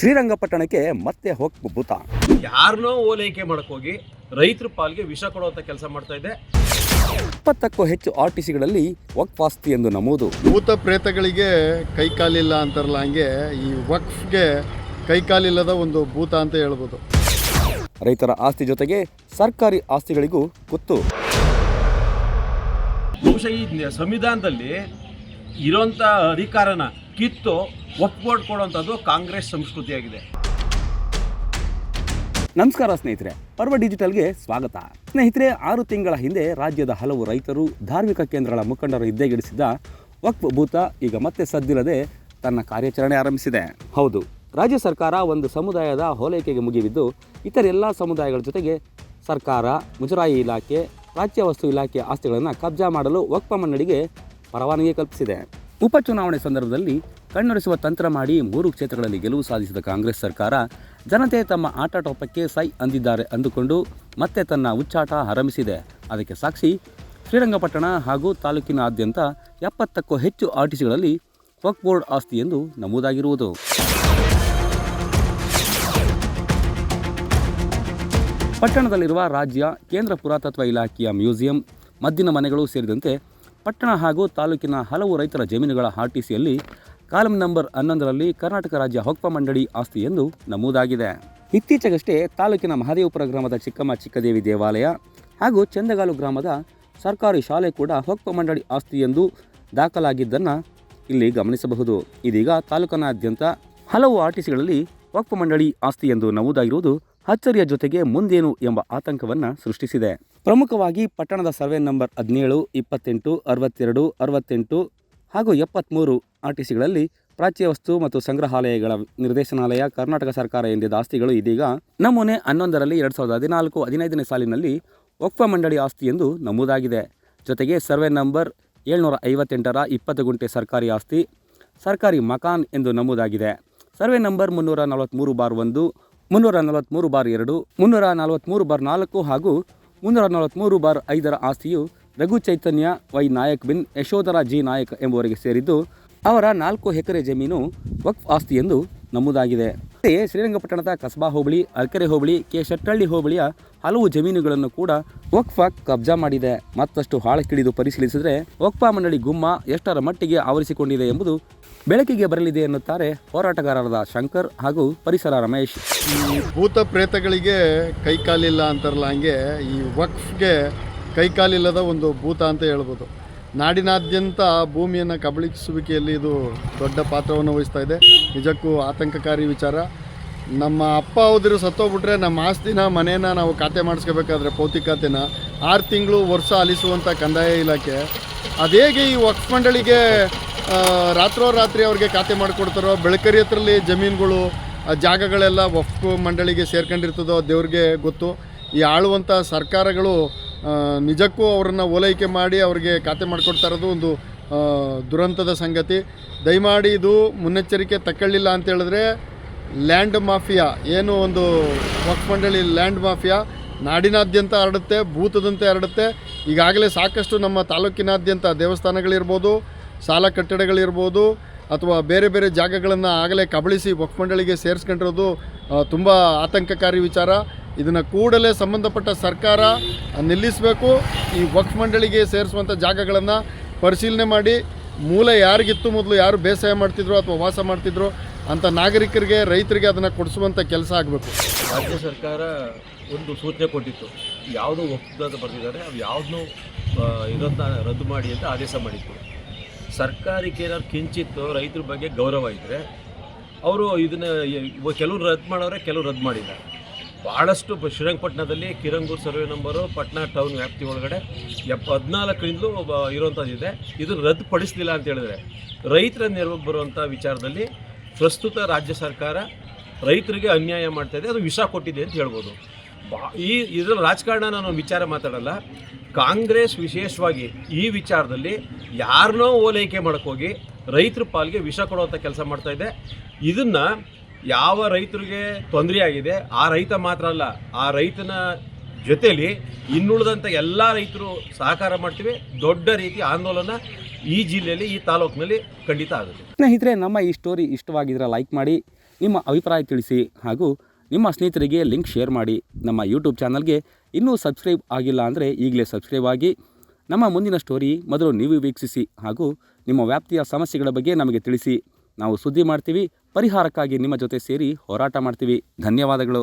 ಶ್ರೀರಂಗಪಟ್ಟಣಕ್ಕೆ ಮತ್ತೆ ಹೋಗ್ ಭೂತ ಯಾರನ್ನೋ ಓಲೈಕೆ ಮಾಡಕ್ಕೋಗಿ ರೈತರ ಪಾಲ್ಗೆ ವಿಷ ಕೊಡುವಂತ ಕೆಲಸ ಮಾಡ್ತಾ ಇದೆ. ಇಪ್ಪತ್ತಕ್ಕೂ ಹೆಚ್ಚು ಆರ್ ಟಿ ಸಿಗಳಲ್ಲಿ ವಕ್ಫಾಸ್ತಿ ಎಂದು ನಮೂದು. ಭೂತ ಪ್ರೇತಗಳಿಗೆ ಕೈಕಾಲಿಲ್ಲ ಅಂತಾರಲ್ಲ ಹಂಗೆ ಈ ವಕ್ಫ್ಗೆ ಕೈಕಾಲಿಲ್ಲದ ಒಂದು ಭೂತ ಅಂತ ಹೇಳ್ಬೋದು. ರೈತರ ಆಸ್ತಿ ಜೊತೆಗೆ ಸರ್ಕಾರಿ ಆಸ್ತಿಗಳಿಗೂ ಕುತ್ತು. ಬಹುಶಃ ಈ ಸಂವಿಧಾನದಲ್ಲಿ ಇರೋಂಥ ಅಧಿಕಾರನ ಕಿತ್ತು ಒಪ್ಪಿಕೊಂಡು ಕೊಡುವಂಥದ್ದು ಕಾಂಗ್ರೆಸ್ ಸಂಸ್ಕೃತಿಯಾಗಿದೆ. ನಮಸ್ಕಾರ ಸ್ನೇಹಿತರೆ, ಪರ್ವ ಡಿಜಿಟಲ್ಗೆ ಸ್ವಾಗತ. ಸ್ನೇಹಿತರೆ, ಆರು ತಿಂಗಳ ಹಿಂದೆ ರಾಜ್ಯದ ಹಲವು ರೈತರು ಧಾರ್ಮಿಕ ಕೇಂದ್ರಗಳ ಮುಖಂಡರು ಇದ್ದೆಗಿಡಿಸಿದ್ದ ವಕ್ಫ್ ಭೂತ ಈಗ ಮತ್ತೆ ಸದ್ದಿಲ್ಲದೆ ತನ್ನ ಕಾರ್ಯಾಚರಣೆ ಆರಂಭಿಸಿದೆ. ಹೌದು, ರಾಜ್ಯ ಸರ್ಕಾರ ಒಂದು ಸಮುದಾಯದ ಹೋಲೈಕೆಗೆ ಮುಗಿಬಿದ್ದು, ಇತರ ಎಲ್ಲ ಸಮುದಾಯಗಳ ಜೊತೆಗೆ ಸರ್ಕಾರ, ಮುಜರಾಯಿ ಇಲಾಖೆ, ರಾಜ್ಯ ವಸ್ತು ಇಲಾಖೆ ಆಸ್ತಿಗಳನ್ನು ಕಬ್ಜಾ ಮಾಡಲು ವಕ್ಫ ಮಂಡಳಿಗೆ ಪರವಾನಗಿ ಕಲ್ಪಿಸಿದೆ. ಉಪಚುನಾವಣೆ ಸಂದರ್ಭದಲ್ಲಿ ಕಣ್ಣೊರೆಸುವ ತಂತ್ರ ಮಾಡಿ ಮೂರು ಕ್ಷೇತ್ರಗಳಲ್ಲಿ ಗೆಲುವು ಸಾಧಿಸಿದ ಕಾಂಗ್ರೆಸ್ ಸರ್ಕಾರ, ಜನತೆ ತಮ್ಮ ಆಟಾಟೋಪಕ್ಕೆ ಸೈ ಅಂದಿದ್ದಾರೆ ಅಂದುಕೊಂಡು ಮತ್ತೆ ತನ್ನ ಉಚ್ಚಾಟ ಆರಂಭಿಸಿದೆ. ಅದಕ್ಕೆ ಸಾಕ್ಷಿ, ಶ್ರೀರಂಗಪಟ್ಟಣ ಹಾಗೂ ತಾಲೂಕಿನಾದ್ಯಂತ ಎಪ್ಪತ್ತಕ್ಕೂ ಹೆಚ್ಚು ಆರ್ಟಿಸಿಗಳಲ್ಲಿ ವಕ್ ಬೋರ್ಡ್ ಆಸ್ತಿ ಎಂದು ನಮೂದಾಗಿರುವುದು. ಪಟ್ಟಣದಲ್ಲಿರುವ ರಾಜ್ಯ ಕೇಂದ್ರ ಪುರಾತತ್ವ ಇಲಾಖೆಯ ಮ್ಯೂಸಿಯಂ, ಮದ್ದಿನ ಮನೆಗಳು ಸೇರಿದಂತೆ ಪಟ್ಟಣ ಹಾಗೂ ತಾಲೂಕಿನ ಹಲವು ರೈತರ ಜಮೀನುಗಳ ಆರ್ಟಿಸಿಯಲ್ಲಿ ಕಾಲಂ ನಂಬರ್ ಹನ್ನೊಂದರಲ್ಲಿ ಕರ್ನಾಟಕ ರಾಜ್ಯ ಹೊಕ್ಪ ಮಂಡಳಿ ಆಸ್ತಿ ಎಂದು ನಮೂದಾಗಿದೆ. ಇತ್ತೀಚೆಗಷ್ಟೇ ತಾಲೂಕಿನ ಮಹದೇವಪುರ ಗ್ರಾಮದ ಚಿಕ್ಕಮ್ಮ ಚಿಕ್ಕದೇವಿ ದೇವಾಲಯ ಹಾಗೂ ಚಂದಗಾಲು ಗ್ರಾಮದ ಸರ್ಕಾರಿ ಶಾಲೆ ಕೂಡ ಹೊಕ್ಪ ಮಂಡಳಿ ಆಸ್ತಿ ಎಂದು ದಾಖಲಾಗಿದ್ದನ್ನು ಇಲ್ಲಿ ಗಮನಿಸಬಹುದು. ಇದೀಗ ತಾಲೂಕಿನಾದ್ಯಂತ ಹಲವು ಆರ್ಟಿಸಿಗಳಲ್ಲಿ ಹೊಕ್ಪ ಮಂಡಳಿ ಆಸ್ತಿ ಎಂದು ನಮೂದಾಗಿರುವುದು ಅಚ್ಚರಿಯ ಜೊತೆಗೆ ಮುಂದೇನು ಎಂಬ ಆತಂಕವನ್ನು ಸೃಷ್ಟಿಸಿದೆ. ಪ್ರಮುಖವಾಗಿ ಪಟ್ಟಣದ ಸರ್ವೆ ನಂಬರ್ ಹದಿನೇಳು, ಇಪ್ಪತ್ತೆಂಟು, ಅರವತ್ತೆರಡು, ಅರವತ್ತೆಂಟು ಹಾಗೂ ಎಪ್ಪತ್ತ್ಮೂರು ಆರ್ಟಿಸಿಗಳಲ್ಲಿ ಪ್ರಾಚ್ಯ ವಸ್ತು ಮತ್ತು ಸಂಗ್ರಹಾಲಯಗಳ ನಿರ್ದೇಶನಾಲಯ, ಕರ್ನಾಟಕ ಸರ್ಕಾರ ಎಂದಿದ್ದ ಆಸ್ತಿಗಳು ಇದೀಗ ನಮೂನೆ ಹನ್ನೊಂದರಲ್ಲಿ ಎರಡು ಸಾವಿರದ ಹದಿನಾಲ್ಕು, ಹದಿನೈದನೇ ಸಾಲಿನಲ್ಲಿ ವಕ್ಫ ಮಂಡಳಿ ಆಸ್ತಿ ಎಂದು ನಮೂದಾಗಿದೆ. ಜೊತೆಗೆ ಸರ್ವೆ ನಂಬರ್ ಏಳ್ನೂರ ಐವತ್ತೆಂಟರ ಇಪ್ಪತ್ತು ಗುಂಟೆ ಸರ್ಕಾರಿ ಆಸ್ತಿ, ಸರ್ಕಾರಿ ಮಕಾನ್ ಎಂದು ನಮೂದಾಗಿದೆ. ಸರ್ವೆ ನಂಬರ್ ಮುನ್ನೂರ ನಲವತ್ತ್ಮೂರು ಬಾರ್ ಒಂದು ಮುನ್ನೂರ ನಲವತ್ತ್ಮೂರು ಬಾರ್ ಎರಡು ಮುನ್ನೂರ ನಲವತ್ತ್ಮೂರು ಬಾರ್ ನಾಲ್ಕು ಹಾಗೂ ಮುನ್ನೂರ ನಲವತ್ತ್ಮೂರು ಬಾರ್ ಐದರ ಆಸ್ತಿಯು ರಘು ಚೈತನ್ಯ ವೈ ನಾಯಕ್ ಬಿನ್ ಯಶೋಧರ ಜಿ ನಾಯಕ್ ಎಂಬುವರಿಗೆ ಸೇರಿದ್ದು, ಅವರ ನಾಲ್ಕು ಎಕರೆ ಜಮೀನು ವಕ್ಫ್ ಆಸ್ತಿ ಎಂದು ನಮೂದಾಗಿದೆ. ಶ್ರೀರಂಗಪಟ್ಟಣದ ಕಸ್ಬಾ ಹೋಬಳಿ, ಅಲ್ಕೆರೆ ಹೋಬಳಿ, ಕೆ ಶೆಟ್ಟಳ್ಳಿ ಹೋಬಳಿಯ ಹಲವು ಜಮೀನುಗಳನ್ನು ಕೂಡ ವಕ್ಫಾ ಕಬ್ಜಾ ಮಾಡಿದೆ. ಮತ್ತಷ್ಟು ಹಾಳಕ್ಕಿಳಿದು ಪರಿಶೀಲಿಸಿದರೆ ವಕ್ಫಾ ಮಂಡಳಿ ಗುಮ್ಮ ಎಷ್ಟರ ಮಟ್ಟಿಗೆ ಆವರಿಸಿಕೊಂಡಿದೆ ಎಂಬುದು ಬೆಳಕಿಗೆ ಬರಲಿದೆ ಎನ್ನುತ್ತಾರೆ ಹೋರಾಟಗಾರರಾದ ಶಂಕರ್ ಹಾಗೂ ಪರಿಸರ ರಮೇಶ್. ಭೂತ ಪ್ರೇತಗಳಿಗೆ ಕೈಕಾಲಿಲ್ಲ ಅಂತಾರಲ್ಲ ಹಂಗೆ ಈ ವಕ್ಫ್ಗೆ ಕೈಕಾಲಿಲ್ಲದ ಒಂದು ಭೂತ ಅಂತ ಹೇಳ್ಬೋದು. ನಾಡಿನಾದ್ಯಂತ ಭೂಮಿಯನ್ನು ಕಬಳಿಸುವಿಕೆಯಲ್ಲಿ ಇದು ದೊಡ್ಡ ಪಾತ್ರವನ್ನು ವಹಿಸ್ತಾ ಇದೆ. ನಿಜಕ್ಕೂ ಆತಂಕಕಾರಿ ವಿಚಾರ. ನಮ್ಮ ಅಪ್ಪ ಹೌದಿರು ಸತ್ತೋಗ್ಬಿಟ್ರೆ ನಮ್ಮ ಆಸ್ತಿನ ಮನೇನ ನಾವು ಖಾತೆ ಮಾಡಿಸ್ಕೋಬೇಕಾದ್ರೆ ಪೌತಿ ಖಾತೆನ. ಆರು ತಿಂಗಳು ವರ್ಷ ಅಲಿಸುವಂಥ ಕಂದಾಯ ಇಲಾಖೆ. ಅದೇಗೆ ಈ ವಕ್ಫ್ ಮಂಡಳಿಗೆ ರಾತ್ರೋ ರಾತ್ರೋರಾತ್ರಿ ಅವ್ರಿಗೆ ಖಾತೆ ಮಾಡಿಕೊಡ್ತಾರೋ, ಬೆಳಕರಿ ಹತ್ರಲ್ಲಿ ಜಮೀನುಗಳು ಜಾಗಗಳೆಲ್ಲ ವಕ್ಫ್ ಮಂಡಳಿಗೆ ಸೇರ್ಕೊಂಡಿರ್ತದೋ ದೇವ್ರಿಗೆ ಗೊತ್ತು. ಈ ಆಳುವಂಥ ಸರ್ಕಾರಗಳು ನಿಜಕ್ಕೂ ಅವರನ್ನು ಓಲೈಕೆ ಮಾಡಿ ಅವರಿಗೆ ಖಾತೆ ಮಾಡಿಕೊಡ್ತಾ ಇರೋದು ಒಂದು ದುರಂತದ ಸಂಗತಿ. ದಯಮಾಡಿ ಇದು ಮುನ್ನೆಚ್ಚರಿಕೆ ತಗೊಳ್ಳಿಲ್ಲ ಅಂತ ಹೇಳಿದ್ರೆ ಲ್ಯಾಂಡ್ ಮಾಫಿಯಾ, ಏನು ಒಂದು ವಕ್ಫ್ ಮಂಡಳಿ ಲ್ಯಾಂಡ್ ಮಾಫಿಯಾ, ನಾಡಿನಾದ್ಯಂತ ಹರಡುತ್ತೆ, ಭೂತದಂತೆ ಹರಡುತ್ತೆ. ಈಗಾಗಲೇ ಸಾಕಷ್ಟು ನಮ್ಮ ತಾಲೂಕಿನಾದ್ಯಂತ ದೇವಸ್ಥಾನಗಳಿರ್ಬೋದು ಸಾಲ ಕಟ್ಟಡಗಳಿರ್ಬೋದು, ಅಥವಾ ಬೇರೆ ಬೇರೆ ಜಾಗಗಳನ್ನು ಆಗಲೇ ಕಬಳಿಸಿ ವಕ್ಫ್ ಮಂಡಳಿಗೆ ಸೇರಿಸ್ಕೊಂಡಿರೋದು ತುಂಬ ಆತಂಕಕಾರಿ ವಿಚಾರ. ಇದನ್ನು ಕೂಡಲೇ ಸಂಬಂಧಪಟ್ಟ ಸರ್ಕಾರ ನಿಲ್ಲಿಸಬೇಕು. ಈ ವಕ್ಫ್ ಮಂಡಳಿಗೆ ಸೇರಿಸುವಂಥ ಜಾಗಗಳನ್ನು ಪರಿಶೀಲನೆ ಮಾಡಿ, ಮೂಲ ಯಾರಿಗಿತ್ತು ಮೊದಲು, ಯಾರು ಬೇಸಾಯ ಮಾಡ್ತಿದ್ರು ಅಥವಾ ವಾಸ ಮಾಡ್ತಿದ್ರು ಅಂಥ ನಾಗರಿಕರಿಗೆ, ರೈತರಿಗೆ ಅದನ್ನು ಕೊಡಿಸುವಂಥ ಕೆಲಸ ಆಗಬೇಕು. ರಾಜ್ಯ ಸರ್ಕಾರ ಒಂದು ಸೂಚನೆ ಕೊಟ್ಟಿತ್ತು. ಯಾವುದು ಒಪ್ಪಂದ ಬರೆದಿದ್ದಾರೆ ಅವು ಯಾವುದನ್ನು ಇದನ್ನು ರದ್ದು ಮಾಡಿ ಅಂತ ಆದೇಶ ಮಾಡಿತ್ತು. ಸರ್ಕಾರಕ್ಕೆ ಏನಾದ್ರು ಕಿಂಚಿತ್ತು ರೈತರ ಬಗ್ಗೆ ಗೌರವ ಇದ್ದರೆ ಅವರು ಇದನ್ನು ಕೆಲವರು ರದ್ದು ಮಾಡೋರೆ, ಕೆಲವರು ರದ್ದು ಮಾಡಿದ್ದಾರೆ. ಭಾಳಷ್ಟು ಶ್ರೀರಂಗಪಟ್ಟಣದಲ್ಲಿ Kirangur survey number Patna town ವ್ಯಾಪ್ತಿ ಒಳಗಡೆ ಎಪ್ಪ ಹದಿನಾಲ್ಕರಿಂದಲೂ ಇರುವಂಥದ್ದಿದೆ ಇದು. ರದ್ದುಪಡಿಸಲಿಲ್ಲ ಅಂತ ಹೇಳಿದ್ರೆ ರೈತರ ನೆರವು ಬರುವಂಥ ವಿಚಾರದಲ್ಲಿ ಪ್ರಸ್ತುತ ರಾಜ್ಯ ಸರ್ಕಾರ ರೈತರಿಗೆ ಅನ್ಯಾಯ ಮಾಡ್ತಾ ಇದೆ. ಅದು ವಿಷ ಕೊಟ್ಟಿದೆ ಅಂತ ಹೇಳ್ಬೋದು. ಬಾ ಈ ಇದರ ರಾಜಕಾರಣ ನಾನು ವಿಚಾರ ಮಾತಾಡಲ್ಲ. ಕಾಂಗ್ರೆಸ್ ವಿಶೇಷವಾಗಿ ಈ ವಿಚಾರದಲ್ಲಿ ಯಾರನ್ನೋ ಓಲೈಕೆ ಮಾಡೋಕ್ಕೋಗಿ ರೈತರ ಪಾಲಿಗೆ ವಿಷ ಕೊಡುವಂಥ ಕೆಲಸ ಮಾಡ್ತಾ ಇದೆ. ಇದನ್ನು ಯಾವ ರೈತರಿಗೆ ತೊಂದರೆ ಆಗಿದೆ ಆ ರೈತ ಮಾತ್ರ ಅಲ್ಲ, ಆ ರೈತನ ಜೊತೆಯಲ್ಲಿ ಇನ್ನುಳಿದಂಥ ಎಲ್ಲ ರೈತರು ಸಹಕಾರ ಮಾಡ್ತೀವಿ. ದೊಡ್ಡ ರೀತಿ ಆಂದೋಲನ ಈ ಜಿಲ್ಲೆಯಲ್ಲಿ, ಈ ತಾಲೂಕಿನಲ್ಲಿ ಖಂಡಿತ ಆಗುತ್ತೆ. ಸ್ನೇಹಿತರೆ, ನಮ್ಮ ಈ ಸ್ಟೋರಿ ಇಷ್ಟವಾಗಿದ್ದರೆ ಲೈಕ್ ಮಾಡಿ, ನಿಮ್ಮ ಅಭಿಪ್ರಾಯ ತಿಳಿಸಿ ಹಾಗೂ ನಿಮ್ಮ ಸ್ನೇಹಿತರಿಗೆ ಲಿಂಕ್ ಶೇರ್ ಮಾಡಿ. ನಮ್ಮ ಯೂಟ್ಯೂಬ್ ಚಾನಲ್ಗೆ ಇನ್ನೂ ಸಬ್ಸ್ಕ್ರೈಬ್ ಆಗಿಲ್ಲ ಅಂದರೆ ಈಗಲೇ ಸಬ್ಸ್ಕ್ರೈಬ್ ಆಗಿ. ನಮ್ಮ ಮುಂದಿನ ಸ್ಟೋರಿ ಮೊದಲು ನೀವು ವೀಕ್ಷಿಸಿ ಹಾಗೂ ನಿಮ್ಮ ವ್ಯಾಪ್ತಿಯ ಸಮಸ್ಯೆಗಳ ಬಗ್ಗೆ ನಮಗೆ ತಿಳಿಸಿ. ನಾವು ಸುದ್ದಿ ಮಾಡ್ತೀವಿ ಪರಿಹಾರಕ್ಕಾಗಿ ನಿಮ್ಮ ಜೊತೆ ಸೇರಿ ಹೋರಾಟ ಮಾಡ್ತೀವಿ. ಧನ್ಯವಾದಗಳು.